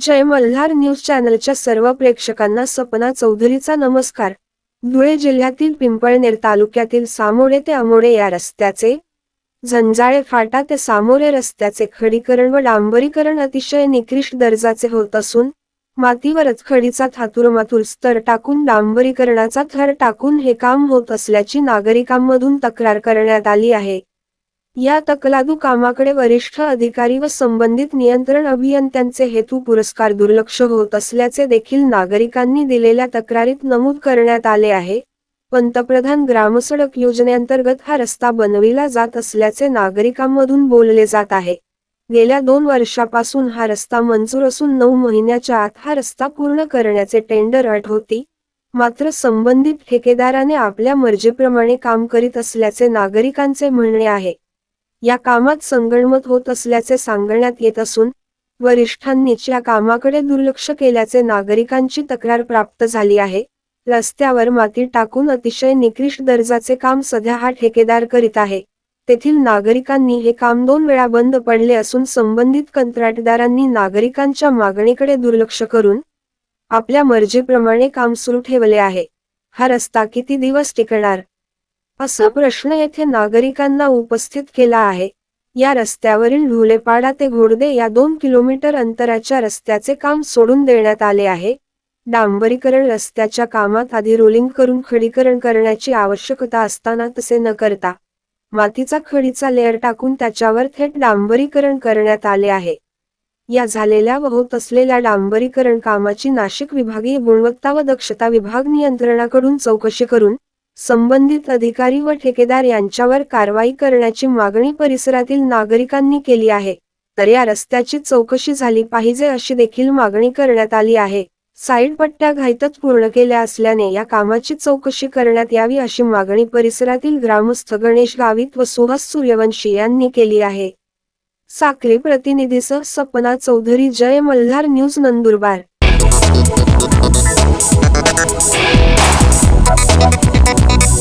जय Malhar news चॅनलच्या सर्व प्रेक्षकांना सपना चौधरीचा नमस्कार. धुळे जिल्ह्यातील पिंपळनेर तालुक्यातील सामोरे ते अमोडे या रस्त्याचे झंजाळे फाटा ते सामोरे रस्त्याचे खडीकरण व डांबरीकरण अतिशय निकृष्ट दर्जाचे होत असून मातीवरच खडीचा थातुरमातूर स्तर टाकून डांबरीकरणाचा थर टाकून हे काम होत असल्याची नागरिकांमधून तक्रार करण्यात आली आहे. या तकलादू कामाकडे वरिष्ठ अधिकारी व संबंधित नियंत्रण अभियंत्यांचे हेतू पुरस्कार दुर्लक्ष होत असल्याचे देखील नागरिकांनी दिलेल्या तक्रारीत नमूद करण्यात आले आहे. पंतप्रधान ग्रामसडक योजनेअंतर्गत हा रस्ता बनविला जात असल्याचे नागरिकांमधून बोलले जात आहे. गेल्या दोन वर्षापासून हा रस्ता मंजूर असून नऊ महिन्याच्या आत हा रस्ता पूर्ण करण्याचे टेंडर अट होती मात्र संबंधित ठेकेदाराने आपल्या मर्जीप्रमाणे काम करीत असल्याचे नागरिकांचे म्हणणे आहे. या कामात संगणमत होत असल्याचे सांगण्यात येत असून वरिष्ठांनीच या कामाकडे दुर्लक्ष केल्याचे नागरिकांची तक्रार प्राप्त झाली आहे. रस्त्यावर माती टाकून अतिशय निकृष्ट दर्जाचे काम सध्या हा ठेकेदार करीत आहे. तेथील नागरिकांनी हे काम दोन वेळा बंद पडले असून संबंधित कंत्राटदारांनी नागरिकांच्या मागणीकडे दुर्लक्ष करून आपल्या मर्जीप्रमाणे काम सुरू ठेवले आहे. हा रस्ता किती दिवस टिकणार? असा प्रश्न येथे नागरिकांना उपस्थित केला आहे. या रस्त्यावरील ढोलेपाडा ते घोडदे या दोन किलोमीटर अंतराच्या रस्त्याचे काम सोडून देण्यात आले आहे. डांबरीकरण रस्त्याच्या कामात आधी रोलिंग करून खडीकरण करण्याची आवश्यकता असताना तसे न करता मातीचा खडीचा लेअर टाकून त्याच्यावर थेट डांबरीकरण करण्यात आले आहे. या झालेल्या व होत असलेल्या डांबरीकरण कामाची नाशिक विभागीय गुणवत्ता व दक्षता विभाग नियंत्रणाकडून चौकशी करून संबंधित अधिकारी व ठेकेदार यांच्यावर कारवाई करण्याची मागणी परिसरातील नागरिकांनी केली आहे. तर या रस्त्याची चौकशी झाली पाहिजे अशी देखील मागणी करण्यात आली आहे. साईड पट्ट्या घाईतच पूर्ण केल्या असल्याने या कामाची चौकशी करण्यात यावी अशी मागणी परिसरातील ग्रामस्थ गणेश गावित व सुहास सूर्यवंशी यांनी केली आहे. साक्री प्रतिनिधीसह सपना चौधरी जय मल्हार न्यूज नंदुरबार. フフフフ。